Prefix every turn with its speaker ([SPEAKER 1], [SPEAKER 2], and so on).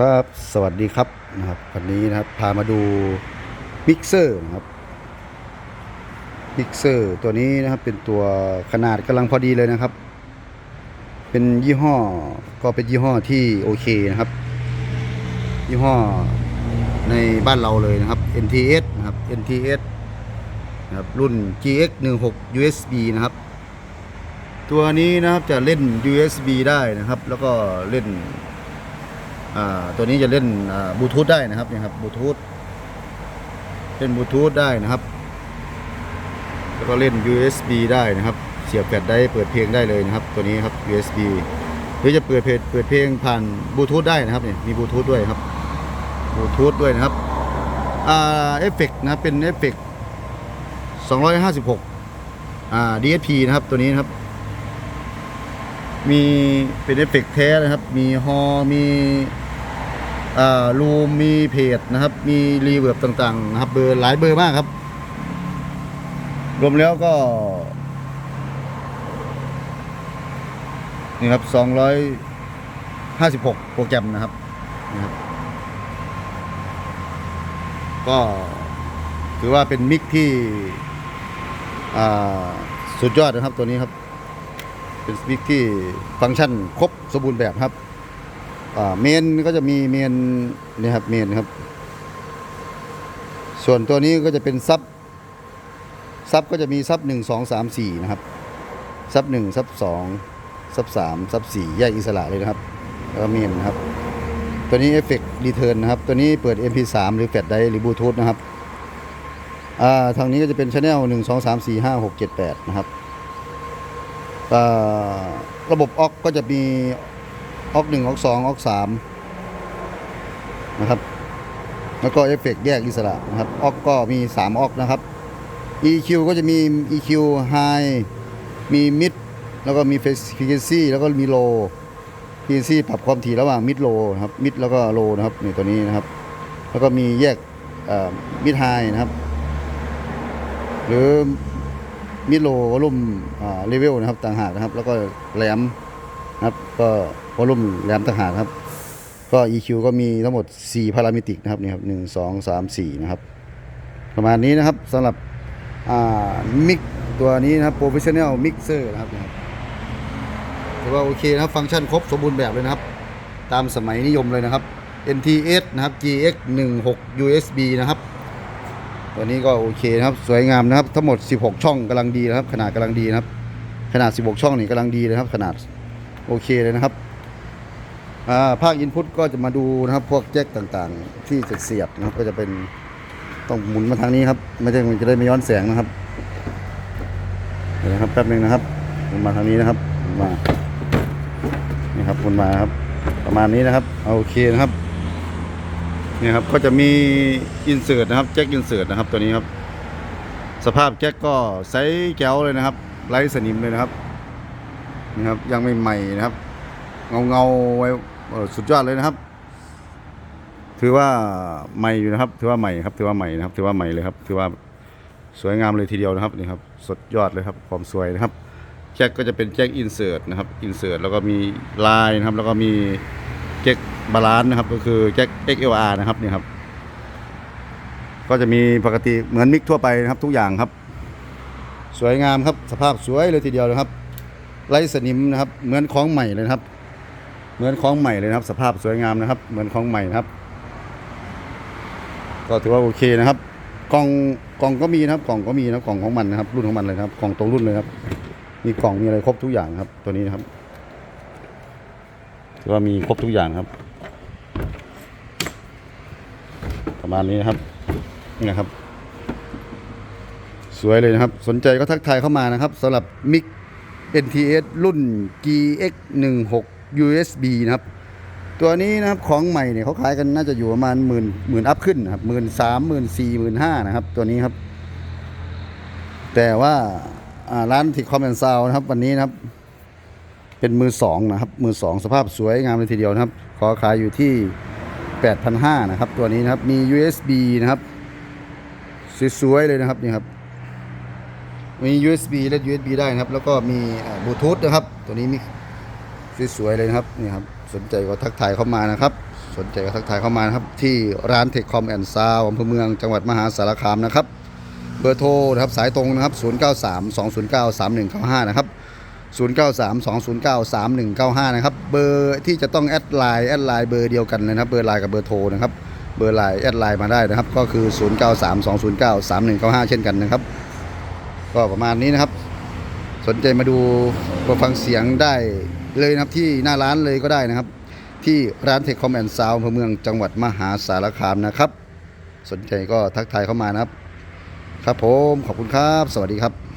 [SPEAKER 1] ครับสวัสดีครับนะครับวันนี้นะครับพามาดูมิกเซอร์นะครับมิกเซอร์ตัวนี้นะครับเป็นตัวขนาดกำลังพอดีเลยนะครับ เป็นยี่ห้อก็เป็นยี่ห้อที่โอเคนะครับ ยี่ห้อในบ้านเราเลยนะครับ NTS นะครับ NTS นะครับรุ่น GX 16 USB นะครับ ตัวนี้นะครับจะเล่น USB ได้นะครับ แล้วก็เล่น ตัวนี้จะเล่นบลูทูธได้นะครับนี่ครับบลูทูธเล่นบลูทูธได้นะครับ แล้วก็เล่น USB ได้นะครับ เสียบแฟลชได้เปิดเพลงได้เลยนะครับ ตัวนี้ครับ USB หรือจะเปิดเพลงเปิดเพลงผ่านบลูทูธได้นะครับเนี่ยมีบลูทูธด้วยครับบลูทูธด้วยนะครับอ่าเอฟเฟกนะเป็นเอฟเฟก256อ่า DSP นะครับตัวนี้นะครับ มีเป็นเอฟเฟกต์แท้นะครับ มีฮอมี รูมมีเพจนะครับ มีรีเวิร์บต่างๆนะครับเบอร์หลายเบอร์มากครับ รวมแล้วก็ นี่ครับสองร้อยห้าสิบหกโปรแกรมนะครับนะครับ ก็ถือว่าเป็นมิกที่สุดยอดนะครับตัวนี้ครับ เป็นสปีกที่ฟังก์ชันครบสมบูรณ์แบบครับ เมนก็จะมีเมนนี่ครับเมนครับ ส่วนตัวนี้ก็จะเป็นซับซับก็จะมีซับหนึ่งสองสามสี่นะครับซับหนึ่งซับสองซับสามซับสี่แยกอิสระเลยนะครับแล้วก็เมนนะครับ ตัวนี้เอฟเฟกต์รีเทิร์นนะครับ ตัวนี้เปิด MP3 หรือแฟลชไดร์หรือบลูทูธนะครับอ่าทางนี้ก็จะเป็นช anel หนึ่งสองสามสี่ห้าหกเจ็ดแปดนะครับอ่าระบบออกก็จะมี ออกหนึ่งออกสองออกสามนะครับ แล้วก็เอฟเฟกต์แยกอิสระนะครับออกก็มี3ออกนะครับ EQ ก็จะมี EQ High มี Mid แล้วก็มี Frequency แล้วก็มี Low Frequency ปรับความถี่ระหว่าง Mid Low นะครับ Mid แล้วก็ Low นะครับนี่ตัวนี้นะครับ แล้วก็มีแยก Mid High นะครับ หรือมิดโลวอลุ่มเลเวลนะครับต่างหากนะครับ แล้วก็แหลม ครับก็วอลุ่มแหลมต่างหากครับ ก็ EQ ก็มีทั้งหมด 4 พารามิติกนะครับนี่ครับ1 2 3 4นะครับ ประมาณนี้นะครับสำหรับมิกตัวนี้นะครับ Professional Mixer นะครับนะครับถือว่าโอเคนะครับ ฟังก์ชันครบสมบูรณ์แบบเลยนะครับ ตามสมัยนิยมเลยนะครับ NTS นะครับ GX 16 USB นะครับ ตัวนี้ก็โอเคนะครับ สวยงามนะครับ ทั้งหมด 16 ช่องกำลังดีนะครับ ขนาดกำลังดีนะครับ ขนาด 16 ช่องนี่กำลังดีเลยนะครับ ขนาด โอเคเลยนะครับภาคอินพุตก็จะมาดูนะครับ พวกแจ็คต่างๆ ที่จะเสียบนะครับก็จะเป็นต้องหมุนมาทางนี้ครับ ไม่ใช่มันจะได้ไม่ย้อนแสงนะครับเดี๋ยวนะครับแป๊บหนึงนะครับหมุนมาทางนี้นะครับหมุนมานี่ครับหมุนมาครับ ประมาณนี้นะครับโอเคนะครับนี่ครับก็จะมีอินเสิร์ตนะครับแจ็คอินเสิร์ตนะครับตัวนี้ครับ สภาพแจ็คก็ใสแจ๋วเลยนะครับไร้สนิมเลยนะครับ นี่ครับยังไม่ใหม่นะครับ เงาเงาๆไว้สุดยอดเลยนะครับ ถือว่าใหม่อยู่นะครับ ถือว่าใหม่ครับ ถือว่าใหม่นะครับ ถือว่าใหม่เลยครับ ถือว่าสวยงามเลยทีเดียวนะครับนี่ครับสุดยอดเลยครับความสวยนะครับแจ็คก็จะเป็นแจ็คอินเสิร์ตนะครับอินเสิร์ตแล้วก็มีลายนะครับแล้วก็มีแจ็คบาลานซ์นะครับก็คือแจ็ค XLR นะครับนี่ครับก็จะมีปกติเหมือนมิกทั่วไปนะครับทุกอย่างครับ สวยงามครับสภาพสวยเลยทีเดียวเลยครับ ไร้สนิมนะครับ เหมือนของใหม่เลยครับ เหมือนของใหม่เลยครับ สภาพสวยงามนะครับ เหมือนของใหม่นะครับ ก็ถือว่าโอเคนะครับ กล่องกล่องก็มีนะครับ กล่องก็มีนะครับกล่องของมันนะครับ รุ่นของมันเลยครับ กล่องตรงรุ่นเลยครับ มีกล่องมีอะไรครบทุกอย่างครับ ตัวนี้นะครับถือว่ามีครบทุกอย่างครับ ประมาณนี้นะครับนี่นะครับ สวยเลยนะครับ สนใจก็ทักทายเข้ามานะครับสำหรับมิก NTS รุ่น GX 16 USB นะครับ ตัวนี้นะครับของใหม่เนี่ยเขาขายกันน่าจะอยู่ประมาณหมื่นหมื่นอัพขึ้นนะครับหมื่นสามหมื่นสี่หมื่นห้านะครับ ตัวนี้ครับ แต่ว่าร้านทิคอมแอนซาวนะครับวันนี้นะครับ เป็นมือสองนะครับ มือสองสภาพสวยงามเลยทีเดียวนะครับ ขอขายอยู่ที่8,500นะครับ ตัวนี้นะครับมี USB นะครับสวยๆเลยนะครับนี่ครับ มี USB และ USB ได้นะครับ แล้วก็มีบลูทูธนะครับ ตัวนี้มีสวยๆเลยนะครับนี่ครับสนใจก็ทักทายเข้ามานะครับ สนใจก็ทักทายเข้ามานะครับที่ร้านเทคคอมแอนด์ซาวอำเภอเมืองจังหวัดมหาสารคามนะครับเบอร์โทรนะครับสายตรงนะครับ 093 209 3195 นะครับ 093 209 3195 นะครับ เบอร์ที่จะต้องแอดไลน์แอดไลน์เบอร์เดียวกันเลยนะครับ เบอร์ไลน์กับเบอร์โทรนะครับ เบอร์ไลน์แอดไลน์มาได้นะครับ ก็คือ 093 209 3195 เช่นกันนะครับ ก็ประมาณนี้นะครับ สนใจมาดูมาฟังเสียงได้เลยนะครับที่หน้าร้านเลยก็ได้นะครับ ที่ร้านเทคคอมแอนด์ซาวอำเภอเมืองจังหวัดมหาสารคามนะครับ สนใจก็ทักทายเข้ามานะครับ ครับผมขอบคุณครับ สวัสดีครับ